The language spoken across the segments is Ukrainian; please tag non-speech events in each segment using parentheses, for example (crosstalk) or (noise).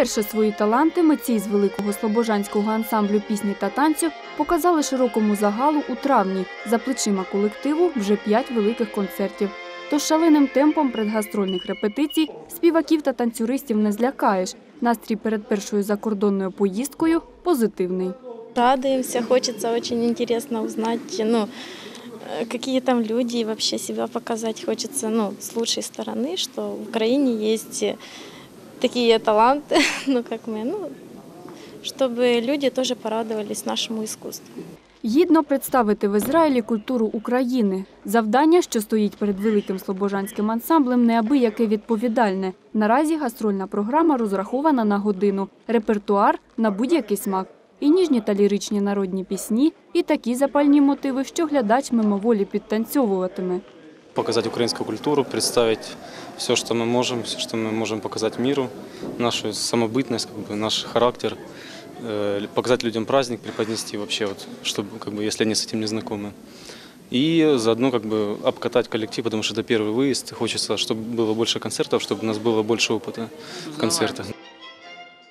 Вперше свої таланти митці з великого слобожанського ансамблю пісні та танцю показали широкому загалу у травні. За плечима колективу вже п'ять великих концертів. Тож шаленим темпом предгастрольних репетицій співаків та танцюристів не злякаєш. Настрій перед першою закордонною поїздкою позитивний. Радуемся, хочется очень интересно узнать, ну, э, какие там люди и вообще себя показать. Хочется, ну, с лучшей стороны, что в Украине есть э, такие таланты, (laughs) ну, как мы, ну, чтобы люди тоже порадовались нашему искусству. Гідно представити в Ізраїлі культуру України. Завдання, що стоїть перед великим слобожанським ансамблем, неабияке відповідальне. Наразі гастрольна програма розрахована на годину, репертуар на будь-який смак. І ніжні та ліричні народні пісні, і такі запальні мотиви, що глядач мимоволі підтанцьовуватиме. показать украинскую культуру, представить все, что мы можем, все, что мы можем показать миру, нашу самобытность, как бы, наш характер, э, показать людям праздник, преподнести вообще, вот, чтобы, как бы, если они с этим не знакомы. И заодно как бы обкатать коллектив, потому что это первый выезд. Хочется, чтобы было больше концертов, чтобы у нас было больше опыта в концертах.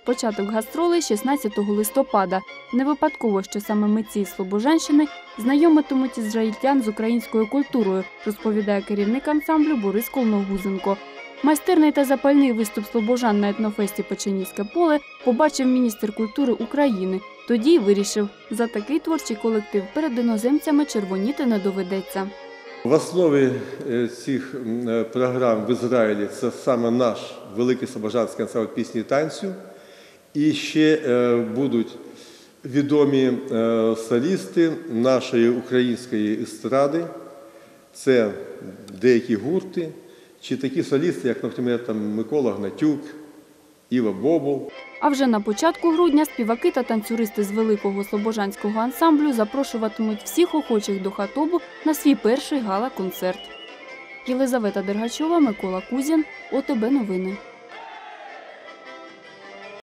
Початок гастролей 16 листопада. Не випадково, що саме митці з Слобожанщини знайомитимуть ізраїльтян з українською культурою, розповідає керівник ансамблю Борис Колногузенко. Майстерний та запальний виступ слобожан на етнофесті Печенівське поле побачив міністр культури України. Тоді вирішив, за такий творчий колектив перед іноземцями червоніти не доведеться. В основі е, цих е, програм в Ізраїлі це саме наш великий слобожанський ансамбль пісні і танцю. І ще е, будуть відомі е, солісти нашої української естради. Це деякі гурти, чи такі солісти, як, наприклад, там Микола Гнатюк, Іва Бобул. А вже на початку грудня співаки та танцюристи з великого слобожанського ансамблю запрошуватимуть всіх охочих до хатобу на свій перший гала-концерт. Єлизавета Дергачова, Микола Кузін, ОТБ Новини.